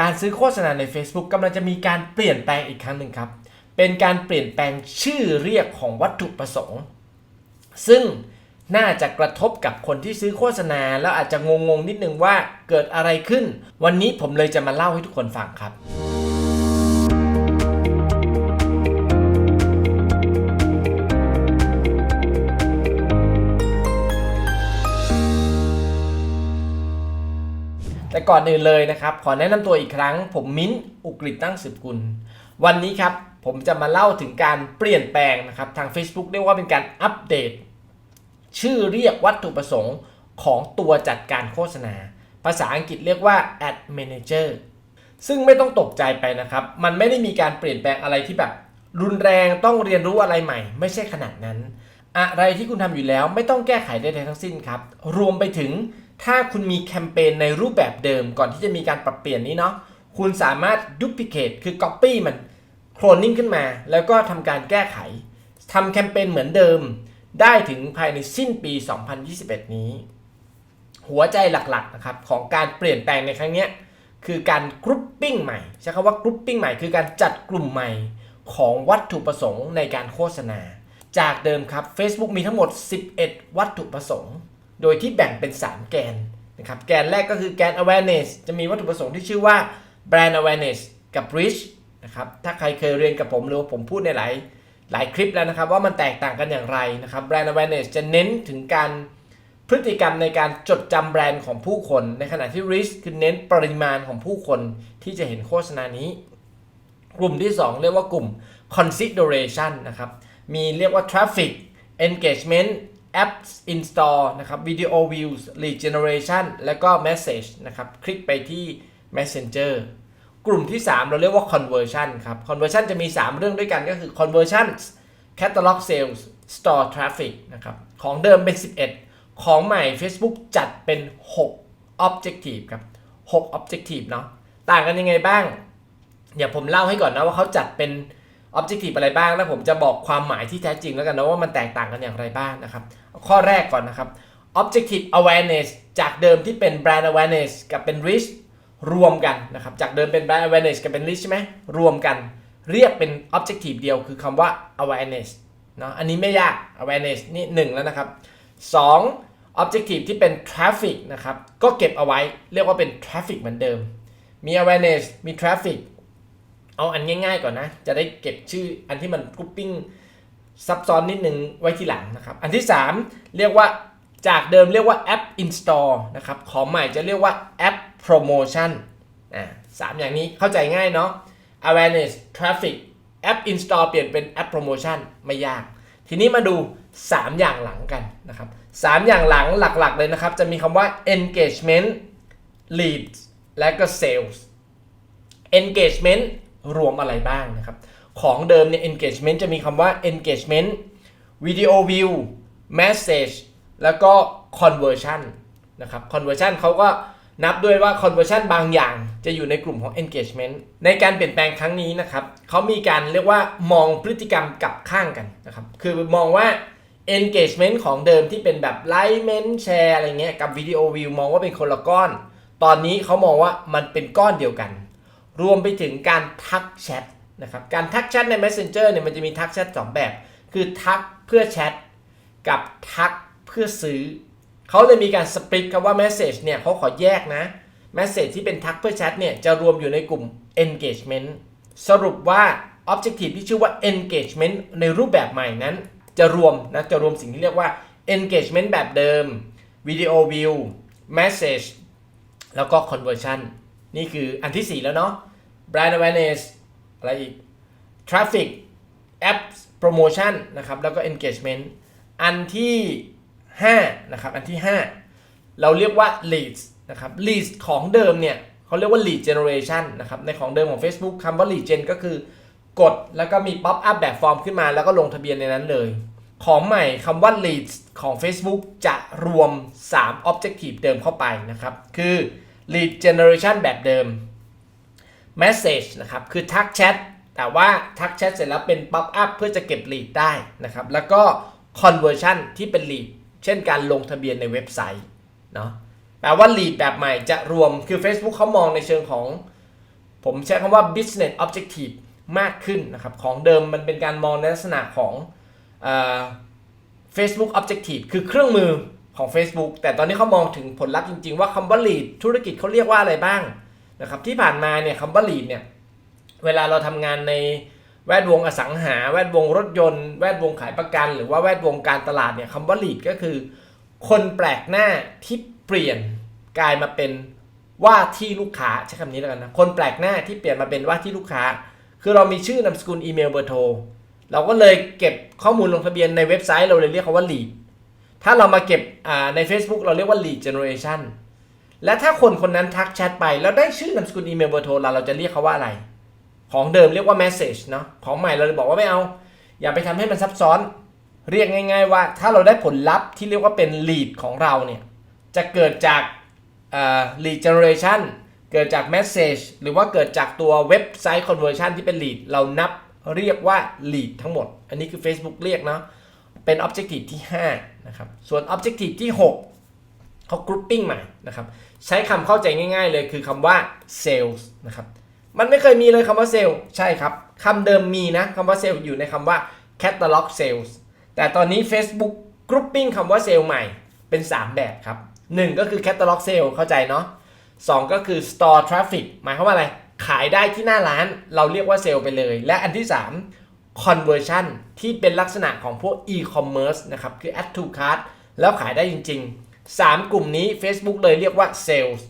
การซื้อโฆษณาใน Facebook กำลังจะมีการเปลี่ยนแปลงอีกครั้งหนึ่งครับ เป็นการเปลี่ยนแปลงชื่อเรียกของวัตถุประสงค์ ซึ่งน่าจะกระทบกับคนที่ซื้อโฆษณา แล้วอาจจะงงๆนิดนึงว่าเกิดอะไรขึ้น วันนี้ผมเลยจะมาเล่าให้ทุกคนฟังครับ แต่ก่อนอื่นเลยนะครับ ขอแนะนำตัวอีกครั้ง ผมมิ้นท์อุกฤษตั้งสืบกุล วันนี้ครับ ผมจะมาเล่าถึงการเปลี่ยนแปลงนะครับทาง Facebook เรียกว่าเป็นการอัปเดต ชื่อเรียกวัตถุประสงค์ของตัวจัดการโฆษณา ภาษาอังกฤษเรียกว่า ad manager ซึ่งไม่ต้องตกใจไปนะครับ มันไม่ได้มีการเปลี่ยนแปลงอะไรที่แบบ รุนแรงต้องเรียนรู้อะไรใหม่ ไม่ใช่ขนาดนั้น อะไรที่คุณทำอยู่แล้วไม่ต้องแก้ไขใดๆทั้งสิ้นครับ รวมไปถึง ถ้าคุณมีแคมเปญในรูปแบบเดิมก่อนที่จะมีการปรับเปลี่ยนนี้เนาะคุณสามารถ duplicate คือ copy มันโคลนนิ่งขึ้นมา แล้วก็ทำการแก้ไขทำแคมเปญเหมือนเดิม ได้ถึงภายในสิ้นปี 2021 นี้ หัวใจหลักๆนะครับของการเปลี่ยนแปลงในครั้งนี้คือการกรุ๊ปปิ้งใหม่ใช้คำว่ากรุ๊ปปิ้งใหม่คือการจัดกลุ่มใหม่ของวัตถุประสงค์ในการโฆษณา จากเดิมครับ Facebook มีทั้งหมด 11 วัตถุประสงค์ โดยที่แบ่งเป็น 3 แกนนะครับแกนแรกก็คือแกน awareness จะมีวัตถุประสงค์ที่ชื่อว่า brand awareness กับ reach นะครับถ้าใครเคยเรียนกับผมหรือว่าผมพูดในหลายหลายคลิปแล้วนะครับ ว่ามันแตกต่างกันอย่างไรนะครับ brand awareness จะเน้นถึงการพฤติกรรมในการจดจำแบรนด์ของผู้คน ในขณะที่ reach คือเน้นปริมาณของผู้คนที่จะเห็นโฆษณานี้ กลุ่มที่ 2 เรียกว่ากลุ่ม consideration นะครับมีเรียกว่า traffic engagement apps install นะครับ video views lead generation แล้วก็ message นะครับ คลิกไปที่ messenger กลุ่มที่ 3 เราเรียกว่า conversion ครับ conversion จะมี 3 เรื่องด้วยกันก็คือ conversion catalog sales store traffic นะครับ ของเดิมเป็น 11 ของใหม่ Facebook จัดเป็น 6 objective ครับ 6 objective เนาะ ต่างกันยังไงบ้าง เดี๋ยวผมเล่าให้ก่อนนะว่าเขาจัดเป็น objective อะไรบ้าง แล้วผมจะบอกความหมายที่แท้จริงแล้วกันนะว่ามันแตกต่างกันอย่างไรบ้างนะครับ ข้อแรกก่อนนะครับ objective awareness จากเดิมที่เป็น brand awareness กับเป็น reach รวมกันนะครับ จากเดิมเป็น brand awareness กับเป็น reach ใช่ไหมรวมกัน เรียกเป็น objective เดียวคือคำว่า awareness เนาะอันนี้ไม่ยาก awareness นี่หนึ่งแล้วนะครับ 2 objective ที่เป็น traffic นะครับ ก็เก็บเอาไว้เรียกว่าเป็น traffic เหมือนเดิม มี awareness มี traffic เอาอันง่ายๆก่อนนะ จะได้เก็บชื่ออันที่มันกรุ๊ปปิ้งซับซ้อนนิดนึงไว้ทีหลังนะครับ อันที่ 3 เรียกว่าจากเดิมเรียกว่าแอป install นะครับของใหม่จะเรียกว่าแอป promotion อ่าสามอย่างนี้เข้าใจง่ายเนาะ awareness traffic แอป install เปลี่ยนเป็นแอป promotion ไม่ยาก ทีนี้มาดู 3 อย่างหลังกันนะครับ3อย่างหลังหลักๆเลยนะครับ จะมีคำว่า engagement leads และก็ sales engagement รวมอะไรบ้างนะครับ ของเดิมเนี่ย engagement จะมีคำว่า engagement video view message แล้วก็ conversion นะครับ conversion เขาก็นับด้วยว่า conversion บางอย่างจะอยู่ในกลุ่มของ engagement ในการเปลี่ยนแปลงครั้งนี้นะครับเขามีการเรียกว่ามองพฤติกรรมกลับข้างกันนะครับ คือมองว่า engagement ของเดิมที่เป็นแบบ like เมนแชร์อะไรเงี้ยกับ video view มองว่าเป็นคนละก้อน ตอนนี้เขามองว่ามันเป็นก้อนเดียวกัน รวมไปถึงการทักแชทนะครับการทักแชทใน Messenger เนี่ยมันจะมีทักแชท2แบบ คือทักเพื่อแชทกับทักเพื่อซื้อ เขาเลยมีการสปริตคำว่า Message เนี่ยเขาขอแยกนะ Message ที่เป็นทักเพื่อแชทเนี่ยจะรวมอยู่ในกลุ่ม Engagement สรุปว่า Objective ที่ชื่อว่า Engagement ในรูปแบบใหม่นั้น จะรวมนะจะรวมสิ่งที่เรียกว่า Engagement แบบเดิม Video View Message แล้วก็ Conversion นี่คืออันที่ 4 แล้วเนาะ Brand Awareness อะไรอีก Traffic Apps Promotion นะครับ แล้วก็ Engagement อันที่ 5 นะครับ อันที่ 5 เราเรียกว่า Leads นะครับ Leads ของเดิมเนี่ยเขาเรียกว่า Lead Generation นะครับ ในของเดิมของ Facebook คำว่า Lead Gen ก็คือกดแล้วก็มี Pop up แบบฟอร์มขึ้นมา แล้วก็ลงทะเบียนในนั้นเลย ของใหม่คำว่า Leads ของ Facebook จะรวม 3 Objective เดิมเข้าไปนะครับ คือ lead generation แบบเดิม message นะครับ คือทักแชทแต่ว่าทักแชทเสร็จแล้วเป็น pop up เพื่อจะเก็บ lead ได้นะครับ แล้วก็ conversion ที่เป็น lead เช่นการลงทะเบียนในเว็บไซต์เนาะแปลว่า lead แบบใหม่จะรวมคือ Facebook เขามองในเชิงของ ผมใช้คำว่า business objective มากขึ้นนะครับ ของเดิมมันเป็นการมองในลักษณะของเอ่อ Facebook Objective คือเครื่องมือของ Facebook แต่ตอนนี้เขามองถึงผลลัพธ์จริง ๆ ว่าคำว่า lead ธุรกิจเขาเรียกว่าอะไรบ้าง นะครับที่ผ่านมาเนี่ยคำว่า lead เนี่ยเวลาเราทำงานในแวดวงอสังหา แวดวงรถยนต์ แวดวงขายประกัน หรือว่าแวดวงการตลาดเนี่ยคำว่า lead ก็คือ คนแปลกหน้าที่เปลี่ยนกลายมาเป็นว่าที่ลูกค้าใช้คำนี้แล้วกันนะคนแปลกหน้าที่เปลี่ยนมาเป็นว่าที่ลูกค้า คือเรามีชื่อนามสกุลอีเมลเบอร์โทรเราก็เลยเก็บข้อมูลลงทะเบียนในเว็บไซต์เราเลยเรียกเขาว่า lead ถ้าเรามาเก็บใน Facebook เราเรียกว่า lead generation และถ้าคนคนนั้นทักแชทไป แล้วได้ชื่อนามสกุลอีเมลเบอร์โทรเราเราจะเรียกเขาว่าอะไร ของเดิมเรียกว่า message เนาะของใหม่เราเลยบอกว่าไม่เอา อย่าไปทำให้มันซับซ้อน เรียกง่าย ๆ ว่า ถ้าเราได้ผลลัพธ์ที่เรียกว่าเป็น lead ของเราเนี่ยจะเกิดจาก lead generation เกิดจาก message หรือว่าเกิดจากตัวเว็บไซต์ conversion ที่เป็น lead เรานับเรียกว่า lead ทั้งหมด อันนี้คือ Facebook เรียกเนาะเป็น objective ที่5นะครับส่วน objective ที่ 6 เขา grouping ใหม่นะครับใช้คำเข้าใจง่ายๆเลยคือคำว่า sales นะครับมันไม่เคยมีเลยคำว่า sales ใช่ครับคำเดิมมีนะคำว่า sales อยู่ในคำว่า catalog sales แต่ตอนนี้ Facebook grouping คำว่า sales ใหม่เป็น 3 แบบครับ 1 ก็คือ catalog sale เข้าใจเนาะ2ก็คือ store traffic หมายความว่าอะไร ขายได้ที่หน้าร้านเราเรียกว่าเซลล์ไปเลย และอันที่ 3 conversion ที่เป็นลักษณะของพวก e-commerce นะครับคือ add to cart แล้วขายได้จริง 3 กลุ่มนี้ Facebook เลยเรียกว่า sales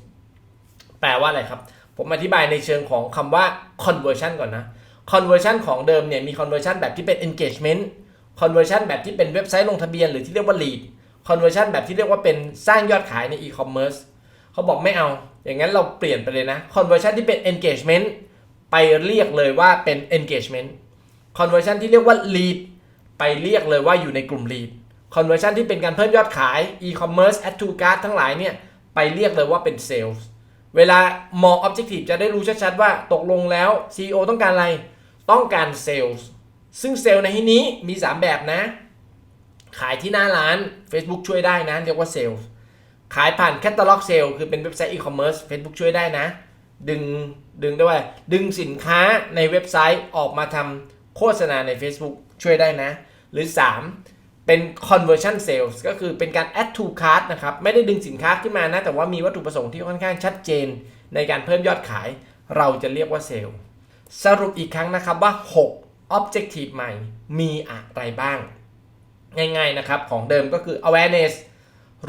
แปลว่าอะไรครับ ผมอธิบายในเชิงของคำว่า conversion ก่อนนะ conversion ของเดิมเนี่ยมี conversion แบบที่เป็น engagement conversion แบบที่เป็นเว็บไซต์ลงทะเบียนหรือที่เรียกว่า lead conversion แบบที่เรียกว่าเป็นสร้างยอดขายใน e-commerce เขาบอกไม่เอา อย่างนั้นเราเปลี่ยนไปเลยนะ conversion ที่เป็น engagement ไปเรียกเลยว่าเป็น engagement conversion ที่เรียกว่า lead ไปเรียกเลยว่าอยู่ในกลุ่ม lead conversion ที่เป็นการเพิ่มยอดขาย e-commerce add to cart ทั้งหลายเนี่ย ไปเรียกเลยว่าเป็น sales เวลามอง objective จะได้รู้ชัดๆว่าตกลงแล้ว CEO ต้องการอะไร ต้องการ sales ซึ่งเซลล์ในที่นี้มี 3 แบบนะ ขายที่หน้าร้าน Facebook ช่วยได้นะ เรียกว่า sales ขายผ่านแคตตาล็อกเซลคือเป็นเว็บไซต์อีคอมเมิร์ซ Facebook ช่วยได้นะ ดึงดึงได้ว่าดึงสินค้าในเว็บไซต์ออกมาทำโฆษณาใน Facebook ช่วยได้นะ หรือ 3 เป็น conversion sales ก็คือเป็นการ add to cart นะครับ ไม่ได้ดึงสินค้าขึ้นมานะ แต่ว่ามีวัตถุประสงค์ที่ค่อนข้างชัดเจน ในการเพิ่มยอดขาย เราจะเรียกว่าเซลล์สรุปอีกครั้งนะครับว่า 6 objective ใหม่มีอะไรบ้าง ง่ายๆนะครับ ของเดิมก็คือ awareness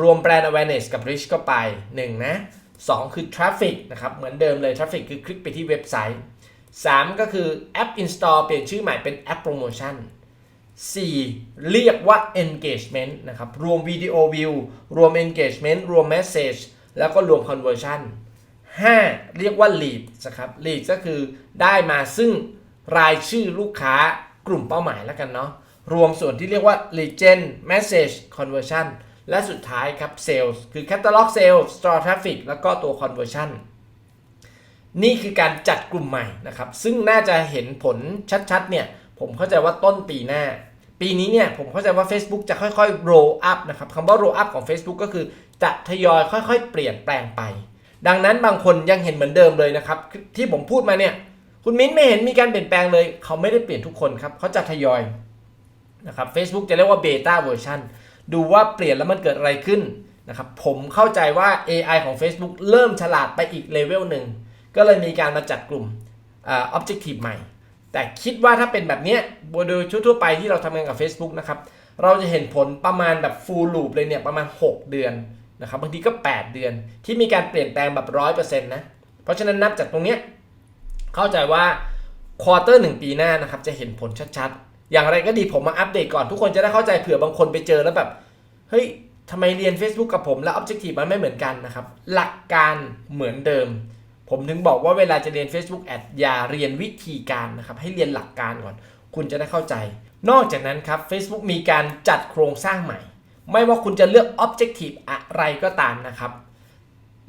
รวมแบรนด์ awareness กับ reach เข้าไป 1 นะ 2 คือ traffic นะครับ เหมือนเดิมเลย traffic คือคลิกไปที่เว็บไซต์ 3 ก็คือ app install เปลี่ยนชื่อใหม่เป็น app promotion 4 เรียกว่า engagement นะครับ รวมวิดีโอวิวรวม engagement รวม message แล้วก็รวม conversion 5 เรียกว่า lead นะครับ lead ก็คือได้มาซึ่งรายชื่อลูกค้ากลุ่มเป้าหมายแล้วกันเนาะ รวมส่วนที่เรียกว่า lead gen message conversion และสุดท้ายครับ Sales คือ Catalog Sales Store Traffic แล้วก็ตัว Conversion นี่คือการจัดกลุ่มใหม่นะครับ ซึ่งน่าจะเห็นผลชัดๆเนี่ยผมเข้าใจว่าต้นปีหน้า ปีนี้เนี่ยผมเข้าใจว่า Facebook จะค่อยๆ roll up นะครับคำว่า roll up ของ Facebook ก็คือจะทยอยค่อยๆ เปลี่ยนแปลงไป ดังนั้นบางคนยังเห็นเหมือนเดิมเลยนะครับ ที่ผมพูดมาเนี่ย คุณมิ้นไม่เห็นมีการเปลี่ยนแปลงเลย เขาไม่ได้เปลี่ยนทุกคนครับเขาจะทยอยนะครับ Facebook จะเรียกว่า beta version ดูว่าเปลี่ยนแล้วมันเกิดอะไรขึ้นนะครับผมเข้าใจว่า AI ของ Facebook เริ่มฉลาดไปอีกเลเวลหนึ่งก็เลยมีการมาจัดกลุ่ม Objective ใหม่ แต่คิดว่าถ้าเป็นแบบนี้โดยทั่วไปที่เราทำงานกับ Facebook นะครับ เราจะเห็นผลประมาณแบบ full loop เลยเนี่ยประมาณ 6 เดือนนะครับบางทีก็ 8 เดือนที่มีการเปลี่ยนแปลงแบบ100%นะเพราะฉะนั้นนับจากตรงนี้เข้าใจว่าควอเตอร์หนึ่งปีหน้านะครับจะเห็นผลชัดๆ อย่างไรก็ดีผมมาอัปเดตก่อนทุกคนจะได้เข้าใจเผื่อบางคนไปเจอแล้วแบบ เฮ้ยทำไมเรียน Facebook กับผมแล้ว Objective มันไม่เหมือนกันนะครับ หลักการเหมือนเดิม ผมถึงบอกว่าเวลาจะเรียน Facebook Ad อย่าเรียนวิธีการนะครับ ให้เรียนหลักการก่อน คุณจะได้เข้าใจ นอกจากนั้นครับ Facebook มีการจัดโครงสร้างใหม่ ไม่ว่าคุณจะเลือก Objective อะไรก็ตามนะครับ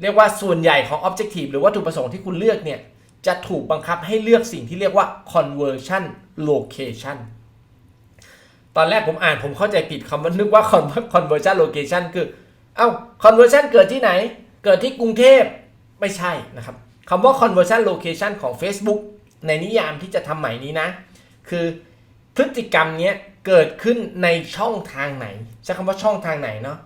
เรียกว่าส่วนใหญ่ของ Objective หรือวัตถุประสงค์ที่คุณเลือกเนี่ยจะถูกบังคับให้เลือกสิ่งที่เรียกว่า conversion location ตอนแรกผมอ่านผมเข้าใจผิดคำว่านึกว่า conversion location คือ เอ้า conversion เกิดที่ไหน เกิดที่กรุงเทพไม่ใช่นะครับ คำว่า conversion location ของ Facebook ในนิยามที่จะทำใหม่นี้นะ คือพฤติกรรมเนี้ยเกิดขึ้นในช่องทางไหนใช้คำว่าช่องทางไหนเนาะ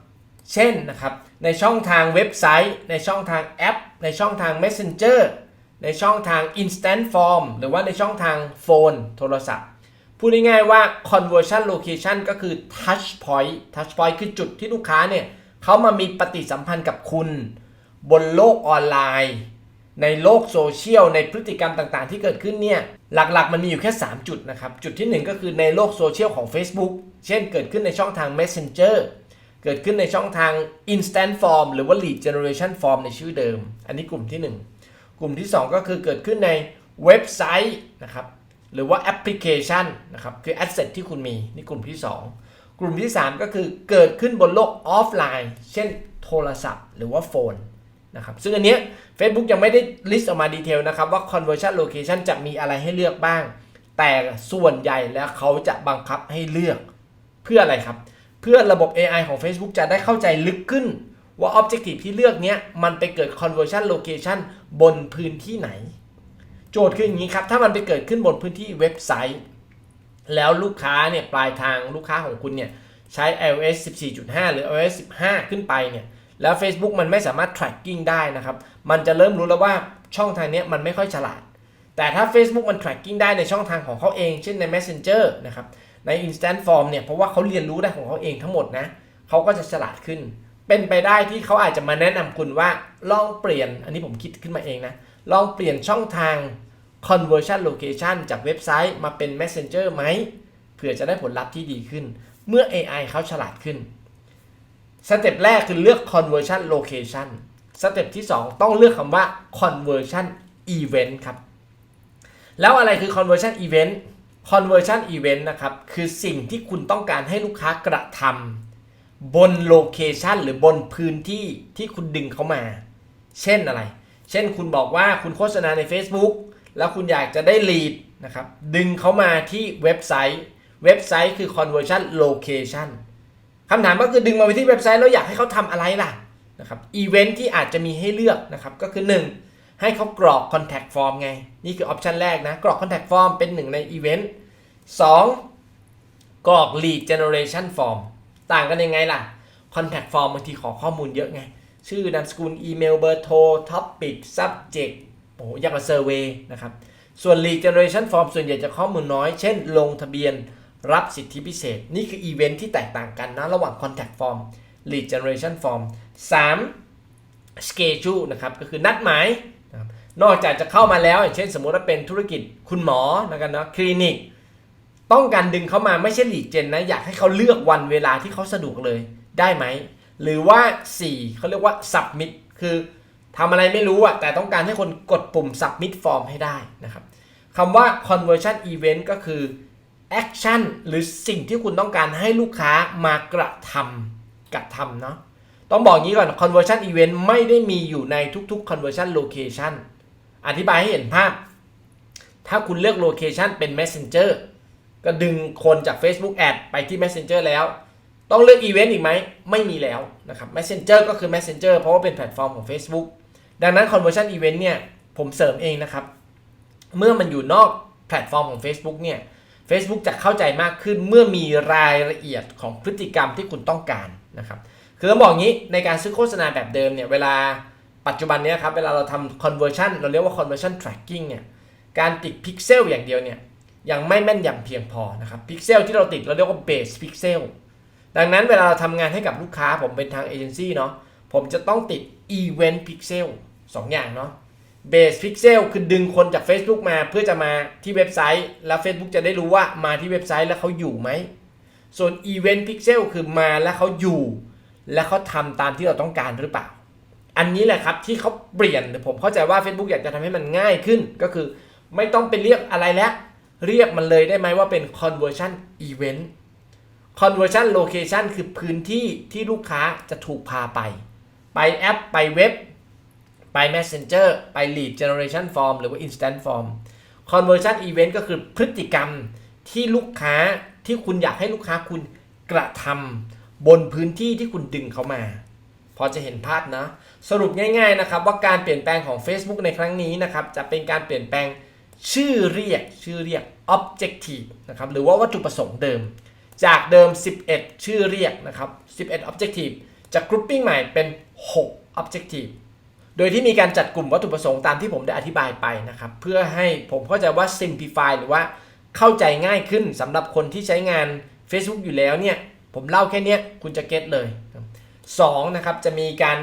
เช่นนะครับ ในช่องทางเว็บไซต์ ในช่องทางแอป ในช่องทาง Messenger ในช่องทาง Instant Form หรือว่าในช่องทางโฟน โทรศัพท์ พูดง่ายๆว่า conversion location ก็คือ touch point touch point คือจุดที่ลูกค้าเนี่ยเขามามีปฏิสัมพันธ์กับคุณ บนโลกออนไลน์ ในโลกโซเชียลในพฤติกรรมต่างๆ ที่เกิดขึ้นเนี่ยหลักๆ มันมีอยู่แค่ 3 จุดนะครับ จุดที่ 1 ก็คือในโลกโซเชียลของ Facebook เช่นเกิดขึ้นในช่องทาง Messenger เกิดขึ้นในช่องทาง Instant Form หรือว่า Lead Generation Form ในชื่อเดิม อันนี้กลุ่มที่ 1 กลุ่มที่ 2 ก็คือเกิดขึ้นในเว็บไซต์นะครับหรือว่าแอปพลิเคชันนะครับคือ Asset ที่คุณมีนี่กลุ่มที่ 2 กลุ่มที่ 3 ก็คือเกิดขึ้นบนโลกออฟไลน์ เช่นโทรศัพท์ หรือว่าโฟน นะครับซึ่งอันเนี้ย Facebook ยังไม่ได้ลิสต์ออกมาดีเทลนะครับว่า conversion location จะมีอะไรให้เลือกบ้าง แต่ส่วนใหญ่แล้วเขาจะบังคับให้เลือก เพื่ออะไรครับ เพื่อระบบ AI ของ Facebook จะได้เข้าใจลึกขึ้น ว่า Objective ที่เลือกเนี้ยมันไปเกิด conversion location บนพื้นที่ไหน โจทย์คืออย่างนี้ครับ ถ้ามันไปเกิดขึ้นบนพื้นที่เว็บไซต์ แล้วลูกค้าเนี่ยปลายทางลูกค้าของคุณเนี่ยใช้ iOS 14.5 หรือ iOS 15 ขึ้นไปเนี่ย แล้ว Facebook มันไม่สามารถ tracking ได้นะครับ มันจะเริ่มรู้แล้วว่าช่องทางนี้มันไม่ค่อยฉลาด แต่ถ้า Facebook มัน tracking ได้ในช่องทางของเขาเอง เช่นใน Messenger นะครับ ใน Instant Form เนี่ย เพราะว่าเขาเรียนรู้ได้ของเขาเองทั้งหมดนะ เขาก็จะฉลาดขึ้น เป็นไปได้ที่เขาอาจจะมาแนะนำคุณว่าลองเปลี่ยน อันนี้ผมคิดขึ้นมาเองนะ ลองเปลี่ยนช่องทาง conversion location จากเว็บไซต์มาเป็น Messenger ไหมเพื่อจะได้ผลลัพธ์ที่ดีขึ้น เมื่อ AI เขาฉลาดขึ้น สเต็ปแรกคือเลือก conversion location สเต็ปที่ 2 ต้องเลือกคำว่า conversion event ครับ แล้วอะไรคือ conversion event conversion event นะครับ คือสิ่งที่คุณต้องการให้ลูกค้ากระทำบนโลเคชันหรือบนพื้นที่ที่คุณดึงเขามา เช่นอะไร เช่นคุณบอกว่าคุณโฆษณาใน Facebook แล้วคุณอยากจะได้ lead นะครับ ดึงเขามาที่เว็บไซต์ เว็บไซต์คือ conversion location คำถามก็คือดึงมาไปที่เว็บไซต์แล้วอยากให้เขาทำอะไรล่ะนะครับอีเวนท์ที่อาจจะมีให้เลือกนะครับก็คือ 1 ให้เขากรอก contact form ไง นี่คือออปชันแรกนะ กรอก contact form เป็นหนึ่งในอีเวนต์2กรอก lead generation form ต่างกันยังไงล่ะ contact form บางทีขอข้อมูลเยอะไง ชื่อนามสกุลอีเมลเบอร์โทร topic subject โอ้โหยากกว่า survey นะครับส่วน lead generation form ส่วนใหญ่จะข้อมูลน้อย เช่น ลงทะเบียน รับสิทธิพิเศษ นี่คืออีเวนท์ที่แตกต่างกันนะ ระหว่าง contact form lead generation form 3 schedule นะครับ ก็คือนัดหมายนะครับนอกจากจะเข้ามาแล้ว อย่างเช่นสมมติว่าเป็นธุรกิจคุณหมอนะครับเนาะคลินิก ต้องการดึงเข้ามาไม่ใช่ lead gen นะ อยากให้เขาเลือกวันเวลาที่เขาสะดวกเลยได้ไหม หรือว่า 4เขาเรียกว่า submit คือทำอะไรไม่รู้อะแต่ต้องการให้คนกดปุ่ม submit form ให้ได้นะครับคำว่า conversion event ก็คือ action หรือสิ่งที่คุณต้องการให้ลูกค้ามากระทำกระทำเนาะต้องบอกงี้ก่อน conversion event ไม่ได้มีอยู่ในทุกๆ conversion location อธิบายให้เห็นภาพ ถ้าคุณเลือก location เป็น messenger ก็ดึงคนจาก Facebook Ad ไปที่ messenger แล้ว ต้องเลือก event อีกไหม ไม่มีแล้วนะครับ messenger ก็คือ messenger เพราะว่าเป็นแพลตฟอร์มของ Facebook ดังนั้น conversion event เนี่ย ผมเสริมเองนะครับ เมื่อมันอยู่นอกแพลตฟอร์มของ Facebook เนี่ย Facebook จะเข้าใจมากขึ้นเมื่อมีรายละเอียดของพฤติกรรมที่คุณต้องการนะครับคือต้องบอกงี้ในการซื้อโฆษณาแบบเดิมเนี่ยเวลาปัจจุบันเนี้ยครับเวลาเราทำ conversion เราเรียกว่า conversion tracking เนี่ยการติดพิกเซลอย่างเดียวเนี่ยยังไม่แม่นยำเพียงพอนะครับพิกเซลที่เราติดเราเรียกว่า base pixel ดังนั้นเวลาเราทำงานให้กับลูกค้าผมเป็นทางเอเจนซี่เนาะผมจะต้องติด event pixel สองอย่างเนาะ Base Pixel คือดึงคนจาก Facebook มาเพื่อจะมาที่เว็บไซต์ แล้ว Facebook จะได้รู้ว่ามาที่เว็บไซต์แล้วเขาอยู่ไหม ส่วน Event Pixel คือมาแล้วเขาอยู่ และเขาทำตามที่เราต้องการหรือเปล่า อันนี้แหละครับที่เขาเปลี่ยนผมเข้าใจว่า Facebook อยากจะทำให้มันง่ายขึ้น ก็คือไม่ต้องไปเรียกอะไรแล้ว เรียกมันเลยได้ไหมว่าเป็น Conversion Event Conversion Location คือพื้นที่ที่ลูกค้าจะถูกพาไป ไปแอปไปเว็บ ไป Messenger ไป Lead Generation Form หรือว่า Instant Form Conversion Event ก็คือพฤติกรรมที่ลูกค้าที่คุณอยากให้ลูกค้าคุณกระทำบนพื้นที่ที่คุณดึงเขามา พอจะเห็นภาพนะ สรุปง่ายๆนะครับว่าการเปลี่ยนแปลงของ Facebook ในครั้งนี้นะครับจะเป็นการเปลี่ยนแปลงชื่อเรียกชื่อเรียก objective นะครับหรือว่าวัตถุประสงค์เดิม จากเดิม 11 ชื่อเรียกนะครับ11 objective จะ grouping ใหม่เป็น 6 objective โดยที่มีการจัดกลุ่มวัตถุประสงค์ตามที่ผมได้อธิบายไปนะครับ เพื่อให้ผมเข้าใจว่า simplify หรือว่าเข้าใจง่ายขึ้นสำหรับคนที่ใช้งาน Facebook อยู่แล้วเนี่ย ผมเล่าแค่เนี้ยคุณจะเก็ตเลย 2 นะครับ จะมีการ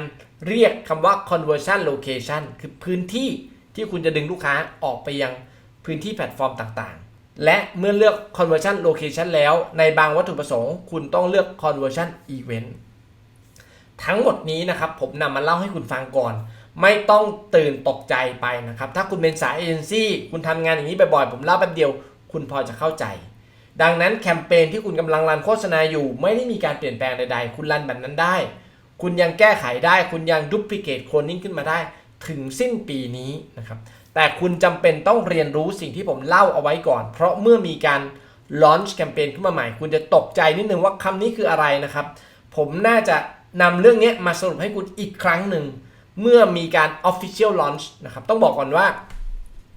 เรียกคำว่า conversion location คือพื้นที่ที่คุณจะดึงลูกค้าออกไปยังพื้นที่แพลตฟอร์มต่างๆ และเมื่อเลือก conversion location แล้ว ในบางวัตถุประสงค์ คุณต้องเลือก conversion event ทั้งหมดนี้นะครับผมนำมาเล่าให้คุณฟังก่อน ไม่ต้องตื่นตกใจไปนะครับ ถ้าคุณเป็นสายเอเจนซี่คุณทำงานอย่างนี้บ่อยๆ ผมเล่าแป๊บเดียว คุณพอจะเข้าใจ ดังนั้นแคมเปญที่คุณกำลังรันโฆษณาอยู่ ไม่ได้มีการเปลี่ยนแปลงใดๆ คุณรันแบบนั้นได้ คุณยังแก้ไขได้ คุณยังดูพลิเคทโคลนิ่งขึ้นมาได้ ถึงสิ้นปีนี้นะครับ แต่คุณจำเป็นต้องเรียนรู้สิ่งที่ผมเล่าเอาไว้ก่อน เพราะเมื่อมีการลอนช์แคมเปญขึ้นมาใหม่ คุณจะตกใจนิดนึงว่าคำนี้คืออะไรนะครับ ผมน่าจะนำเรื่องนี้มาสรุปให้คุณอีกครั้งหนึ่ง เมื่อมีการ Official Launch นะครับต้องบอกก่อนว่า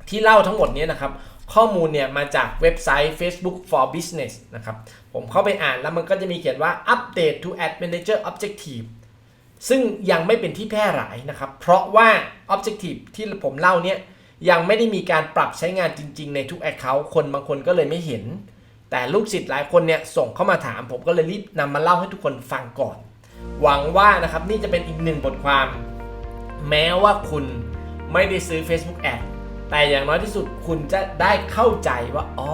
ที่เล่าทั้งหมดนี้นะครับ ข้อมูลเนี่ยมาจากเว็บไซต์ Facebook for Business นะครับ ผมเข้าไปอ่านแล้วมันก็จะมีเขียนว่า Update to Ad Manager Objective ซึ่งยังไม่เป็นที่แพร่หลายนะครับ เพราะว่า Objective ที่ผมเล่าเนี่ยยังไม่ได้มีการปรับใช้งานจริง ๆ ในทุก Account คนบางคนก็เลยไม่เห็น แต่ลูกศิษย์หลายคนเนี่ยส่งเข้ามาถาม ผมก็เลยรีบนำมาเล่าให้ทุกคนฟังก่อน หวังว่านะครับนี่จะเป็นอีกหนึ่งบทความ แม้ว่าคุณไม่ได้ซื้อ Facebook Ad แต่อย่างน้อยที่สุดคุณจะได้เข้าใจว่าอ๋อ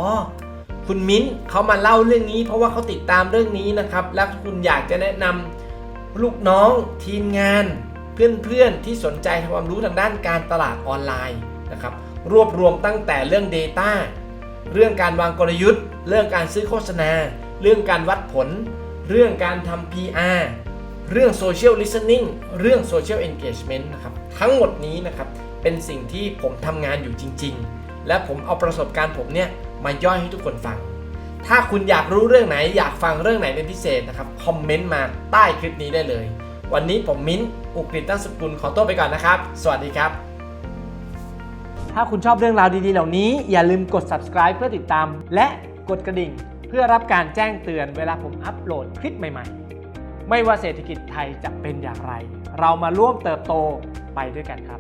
คุณมิ้นเขามาเล่าเรื่องนี้ เพราะว่าเขาติดตามเรื่องนี้นะครับ แล้วคุณอยากจะแนะนำลูกน้องทีมงาน เพื่อนๆที่สนใจความรู้ทางด้านการตลาดออนไลน์นะครับรวบรวมตั้งแต่เรื่อง Data เรื่องการวางกลยุทธ์ เรื่องการซื้อโฆษณา เรื่องการวัดผล เรื่องการทำ PR เรื่อง Social Listening เรื่อง Social Engagement นะครับทั้งหมดนี้นะครับเป็นสิ่งที่ผมทำงานอยู่จริง ๆ และผมเอาประสบการณ์ผมเนี่ยมาย่อยให้ทุกคนฟัง ถ้าคุณอยากรู้เรื่องไหนอยากฟังเรื่องไหนเป็นพิเศษนะครับคอมเมนต์มาใต้คลิปนี้ได้เลย วันนี้ผมมิ้นท์อุกฤษตั้งสกุลขอตัวไปก่อนนะครับ สวัสดีครับ ถ้าคุณชอบเรื่องราวดีๆ เหล่านี้ อย่าลืมกด subscribe เพื่อติดตาม และกดกระดิ่ง เพื่อรับการแจ้งเตือนเวลาผมอัปโหลดคลิปใหม่ๆ ไม่ว่าเศรษฐกิจไทยจะเป็นอย่างไร เรามาร่วมเติบโตไปด้วยกันครับ